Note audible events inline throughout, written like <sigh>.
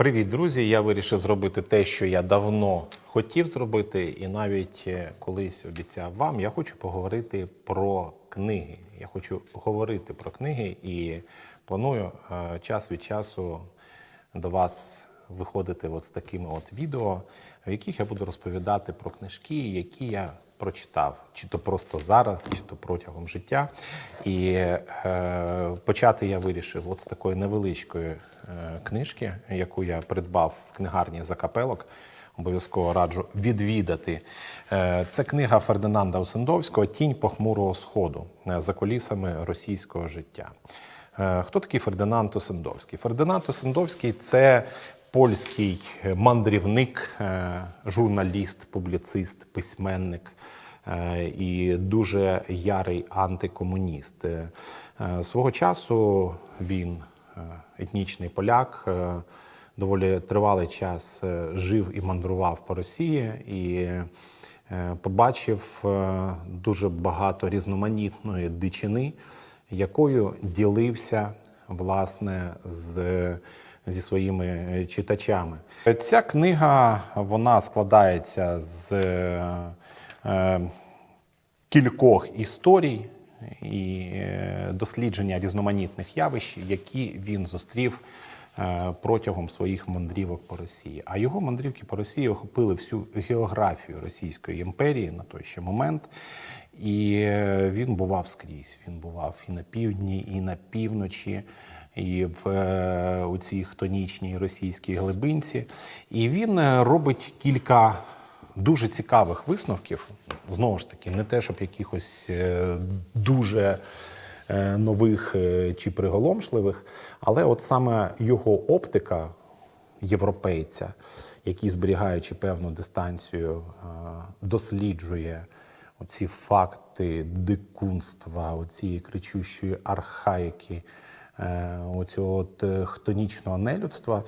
Привіт, друзі! Я вирішив зробити те, що я давно хотів зробити, і навіть е, колись обіцяв вам. Я хочу поговорити про книги. Я хочу говорити про книги і планую е, час від часу до вас виходити от з такими от відео, в яких я буду розповідати про книжки, які я прочитав, чи то просто зараз, чи то протягом життя. І е, почати я вирішив от з такої невеличкої е, книжки, яку я придбав в книгарні Закапелок. Обов'язково раджу відвідати. Е, Це книга Фердинанда Осендовського Тінь похмурого сходу е, за колісами російського життя. Е, Хто такий Фердинанд Осендовський? Фердинанд Осендовський це польський мандрівник, е, журналіст, публіцист, письменник е, і дуже ярий антикомуніст. Е, е, Свого часу він е, етнічний поляк. е, Доволі тривалий час е, жив і мандрував по Росії і е, побачив е, дуже багато різноманітної дичини, якою ділився власне з, зі своїми читачами. Ця книга вона складається з е, кількох історій і е, дослідження різноманітних явищ, які він зустрів е, протягом своїх мандрівок по Росії. А його мандрівки по Росії охопили всю географію Російської імперії на той ще момент. І е, він бував скрізь. Він бував і на півдні, і на півночі, і в е, у цій хтонічній російській глибинці. І він е, робить кілька дуже цікавих висновків. Знову ж таки, не те, щоб якихось дуже нових чи приголомшливих, але от саме його оптика європейця, який, зберігаючи певну дистанцію, досліджує оці факти дикунства, оці кричущої архаїки, е, оцього от е, хтонічного нелюдства,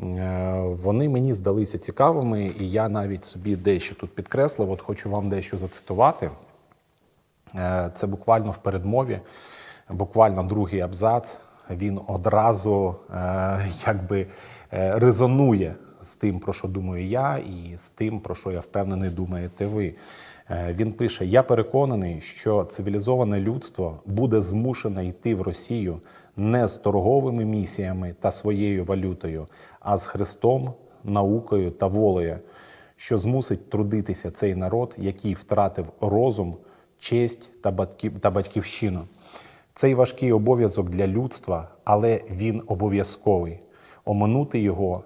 е, вони мені здалися цікавими, і я навіть собі дещо тут підкреслив. От хочу вам дещо зацитувати. Це буквально в передмові, буквально другий абзац. Він одразу <laughs> якби резонує з тим, про що думаю я, і з тим, про що я впевнений, думаєте ви. Е, Він пише: Я переконаний, що цивілізоване людство буде змушене йти в Росію не з торговими місіями та своєю валютою, а з Христом, наукою та волею, що змусить трудитися цей народ, який втратив розум, честь та батьків та батьківщину. Цей важкий обов'язок для людства, але він обов'язковий. Оминути його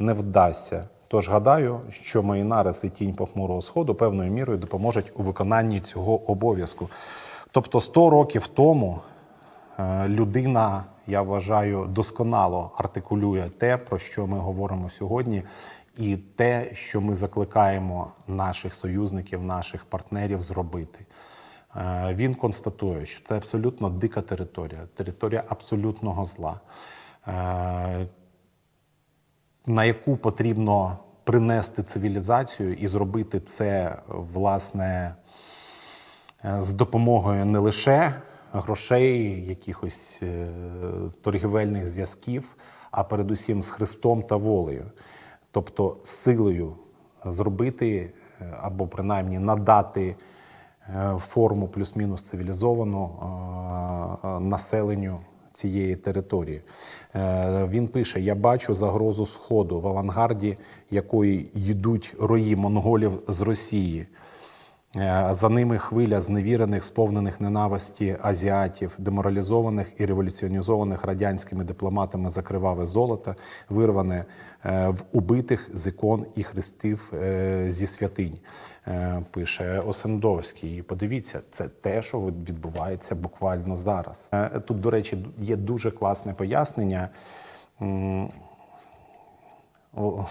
не вдасться. Tож гадаю, що мої нариси тінь похмурого сходу певною мірою допоможуть у виконанні цього обов'язку. Тобто 100 років тому е, людина, я вважаю, досконало артикулює те, про що ми говоримо сьогодні, і те, що ми закликаємо наших союзників, наших партнерів зробити. Е, Він констатує, що це абсолютно дика територія, територія абсолютного зла, е, на яку потрібно принести цивілізацію і зробити це власне е, з допомогою не лише грошей, якихось е, торгівельних зв'язків, а передусім з Христом та волею, тобто силою зробити е, або принаймні надати форму плюс-мінус цивілізовану населенню цієї території. Е, Він пише: Я бачу загрозу Сходу, в авангарді якої йдуть рої монголів з Росії. Е, За ними хвиля зневірених, сповнених ненависті азіатів, деморалізованих і революціонізованих радянськими дипломатами за криваве золото, вирване е, в убитих з ікон і хрестів е, зі святинь, пише Осендовський. І подивіться, це те, що відбувається буквально зараз. Тут, до речі, є дуже класне пояснення.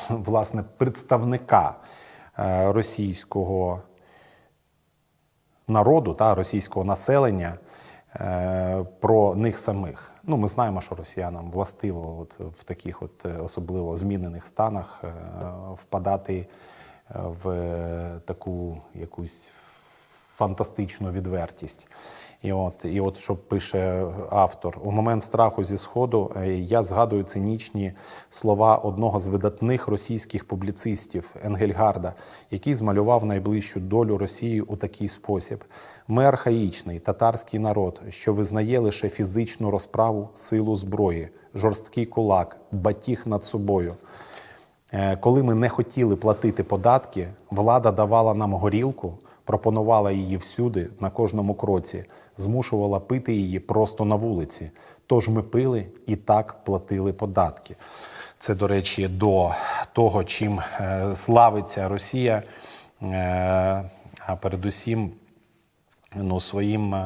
Власне, представника російського народу та російського населення е, про них самих. Ну, ми знаємо, що росіянам властиво от в таких от е, особливо змінених станах е, впадати в таку якусь фантастичну відвертість. І от, і от що пише автор: у момент страху зі сходу е, я згадую цинічні слова одного з видатних російських публіцистів Енгельгарда, який змалював найближчу долю Росії у такий спосіб: ми архаїчний татарський народ, що визнає лише фізичну розправу, силу зброї, жорсткий кулак, батіг над собою. Е, Коли ми не хотіли платити податки, влада давала нам горілку, пропонувала її всюди, на кожному кроці, змушувала пити її просто на вулиці. Тож ми пили і так платили податки. Це, до речі, до того, чим е, славиться Росія, е, а передусім ну, своїм е,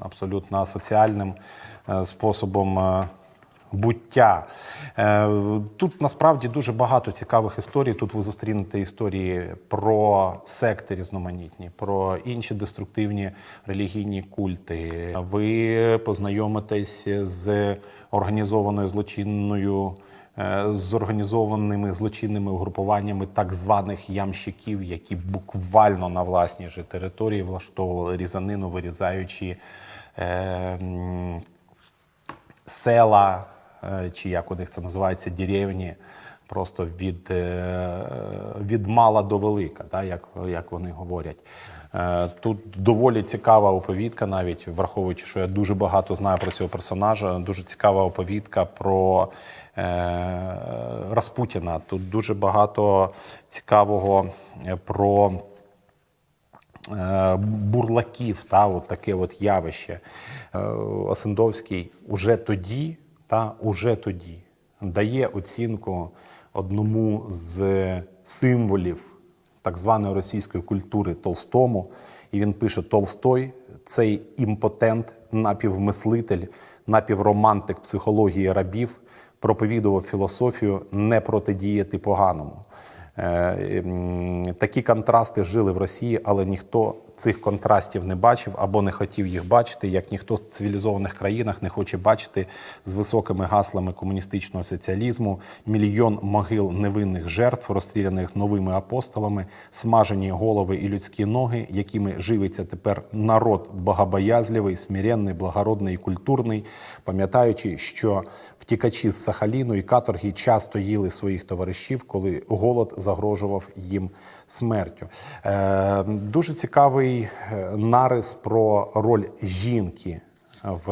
абсолютно соціальним способом буття. Е, Тут насправді дуже багато цікавих історій. Тут ви зустрінете історії про секти різноманітні, про інші деструктивні релігійні культи. Ви познайомитесь з організованою злочинною. е, З організованими злочинними угрупуваннями так званих ямщиків, які буквально на власній же території влаштовували різанину, вирізаючи е, села, чи як у них це називається, деревні, просто від, е, від мала до велика, да, як, як вони говорять. Е, Тут доволі цікава оповідка, навіть враховуючи, що я дуже багато знаю про цього персонажа. Дуже цікава оповідка про е, Распутіна. Тут дуже багато цікавого е, про е, бурлаків, та, от таке от явище. Е, Осендовський уже тоді, та, уже тоді дає оцінку одному з символів так званої російської культури Толстому. І він пише: Толстой цей імпотент, напівмислитель, напівромантик психології рабів, проповідував філософію не протидіяти поганому. Е, Такі контрасти жили в Росії, але ніхто цих контрастів не бачив або не хотів їх бачити, як ніхто в цивілізованих країнах не хоче бачити з високими гаслами комуністичного соціалізму мільйон могил невинних жертв, розстріляних новими апостолами, смажені голови і людські ноги, якими живиться тепер народ богобоязливий, смиренний, благородний і культурний, пам'ятаючи, що втікачі з Сахаліну і каторги часто їли своїх товаришів, коли голод загрожував їм смертю. Е, дуже цікавий е, нарис про роль жінки в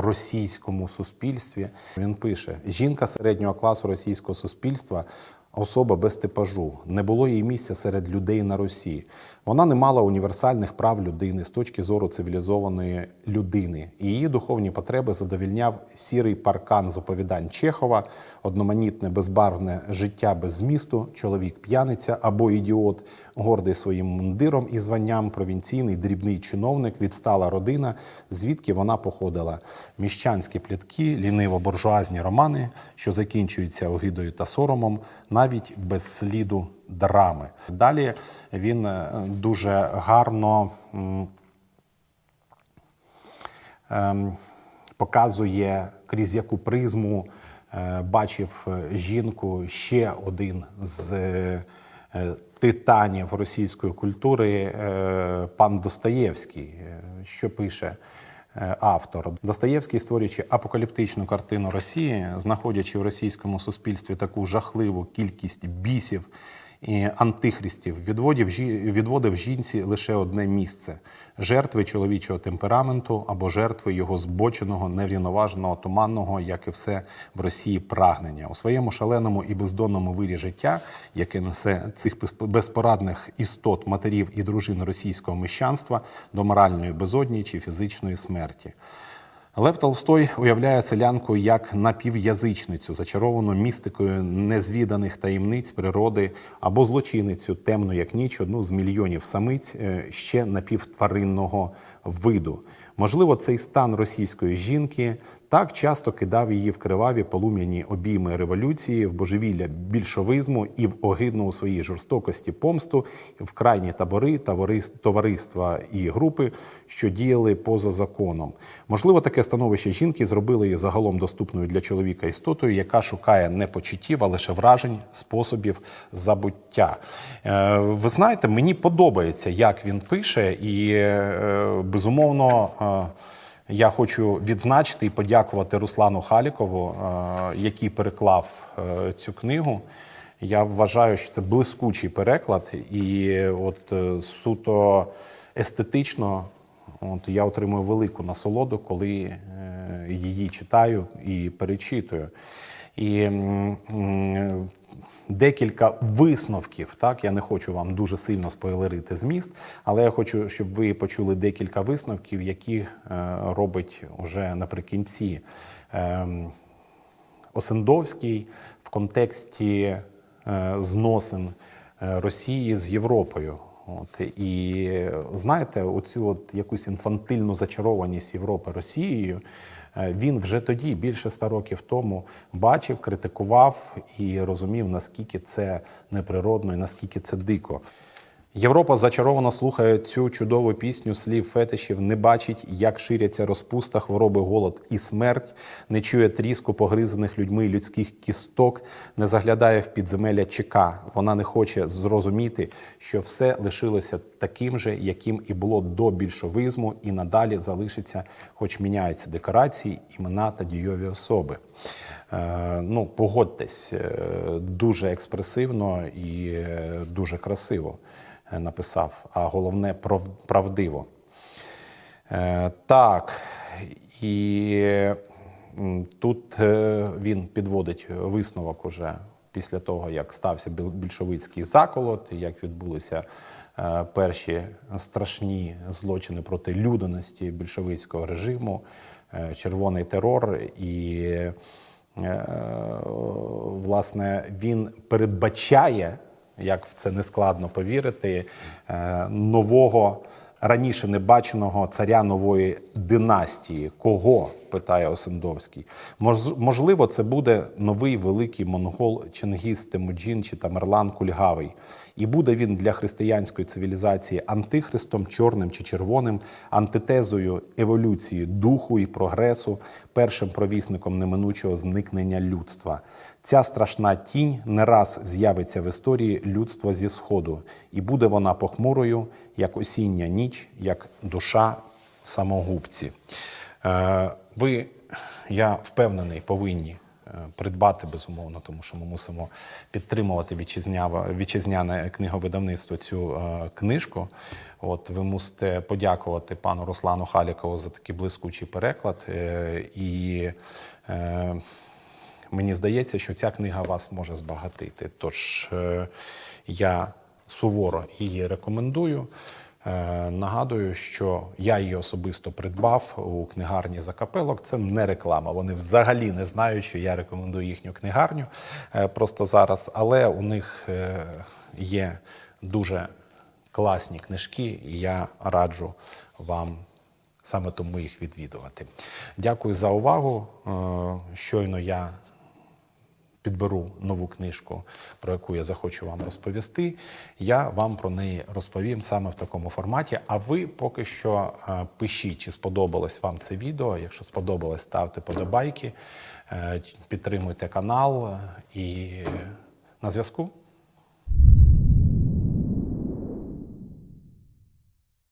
російському суспільстві. Він пише: жінка середнього класу російського суспільства. Особа без типажу не було їй місця серед людей на Росії. Вона не мала універсальних прав людини з точки зору цивілізованої людини. І Її духовні потреби задовільняв сірий паркан з оповідань Чехова, одноманітне безбарвне життя без змісту, чоловік п'яниця або ідіот, гордий своїм мундиром і званням, провінційний дрібний чиновник, відстала родина, звідки вона походила. Міщанські плітки, ліниво-буржуазні романи, що закінчуються огидою та соромом, навіть без сліду драми. Далі він е, дуже гарно ем, показує, крізь яку призму е, бачив е, жінку ще один з титанів російської культури, пан Достоєвський, що пише. Е, Автор. Достоєвський, створюючи апокаліптичну картину Росії, знаходячи в російському суспільстві таку жахливу кількість бісів антихристів, відводив, відводив жінці лише одне місце жертви чоловічого темпераменту або жертви його збоченого, неврівноваженого, туманного, як і все в Росії, прагнення у своєму шаленому і бездонному вирі життя, яке несе цих безп- безпорадних істот матерів і дружин російського мещанства до моральної безодні чи фізичної смерті. Лев Толстой уявляє селянку як напів'язичницю, зачаровану містикою незвіданих таємниць природи або злочинницю, темну як ніч, одну з мільйонів самиць е, ще напівтваринного виду. Можливо, цей стан російської жінки Так часто кидав її в криваві полум'яні обійми революції, в божевілля більшовизму і в огидну у своїй жорстокості помсту, в крайні табори, товариства і групи, що діяли поза законом. Можливо, таке становище жінки зробило її загалом доступною для чоловіка істотою, яка шукає не почуттів, а лише вражень, способів забуття. Е, Ви знаєте, мені подобається, як він пише, і е, безумовно. Е, я хочу відзначити і подякувати Руслану Халікову, е, який переклав е, цю книгу. Я вважаю, що це блискучий переклад, і от суто естетично от, я отримую велику насолоду, коли її читаю і перечитую. І декілька висновків. Так, я не хочу вам дуже сильно спойлерити зміст, але я хочу, щоб ви почули декілька висновків, які е, робить уже наприкінці ем, Осендовський в контексті е, зносин е, Росії з Європою. От і знаєте, оцю от якусь інфантильну зачарованість Європи Росією. е, Він вже тоді, більше ста років тому, бачив, критикував і розумів, наскільки це неприродно і наскільки це дико. Європа зачаровано слухає цю чудову пісню слів фетишів, не бачить, як ширяться розпуста, хвороби, голод і смерть, не чує тріску погризаних людьми людських кісток, не заглядає в підземелля ЧК. Вона не хоче зрозуміти, що все лишилося таким же, яким і було до більшовизму, і надалі залишиться, хоч міняються декорації, імена та дійові особи. Е, ну, погодьтесь, е, дуже експресивно і е, дуже красиво написав, а головне прав- правдиво. Е, Так, і тут е, він підводить висновок уже після того, як стався більшовицький заколот, як відбулися е, перші страшні злочини проти людяності більшовицького режиму, е, червоний терор і. Е, Власне, він передбачає, як в це не складно повірити, е, нового раніше небаченого царя нової династії. Кого? питає Осендовський. Можливо, це буде новий великий монгол Чингіз Темуджін чи Тамерлан Кульгавий. І буде він для християнської цивілізації антихристом, чорним чи червоним, антитезою еволюції духу і прогресу, першим провісником неминучого зникнення людства. Ця страшна тінь не раз з'явиться в історії людства зі сходу, і буде вона похмурою, як осіння ніч, як душа самогубці. Е, Ви, я впевнений, повинні придбати безумовно, тому що ми мусимо підтримувати вітчизнява- вітчизняне книговидавництво цю е, книжку. От ви мусите подякувати пану Руслану Халікову за такий блискучий переклад. Е, І е, мені здається, що ця книга вас може збагатити. Тож е, я суворо її рекомендую. Е, Нагадую, що я її особисто придбав у книгарні Закапелок. Це не реклама. Вони взагалі не знають, що я рекомендую їхню книгарню е, просто зараз. Але у них е, є дуже класні книжки, і я раджу вам саме тому їх відвідувати. Дякую за увагу. Щойно я підберу нову книжку, про яку я захочу вам розповісти. Я вам про неї розповім саме в такому форматі. А ви поки що е, пишіть, чи сподобалось вам це відео. Якщо сподобалось, ставте подобайки, е, підтримуйте канал і на зв'язку.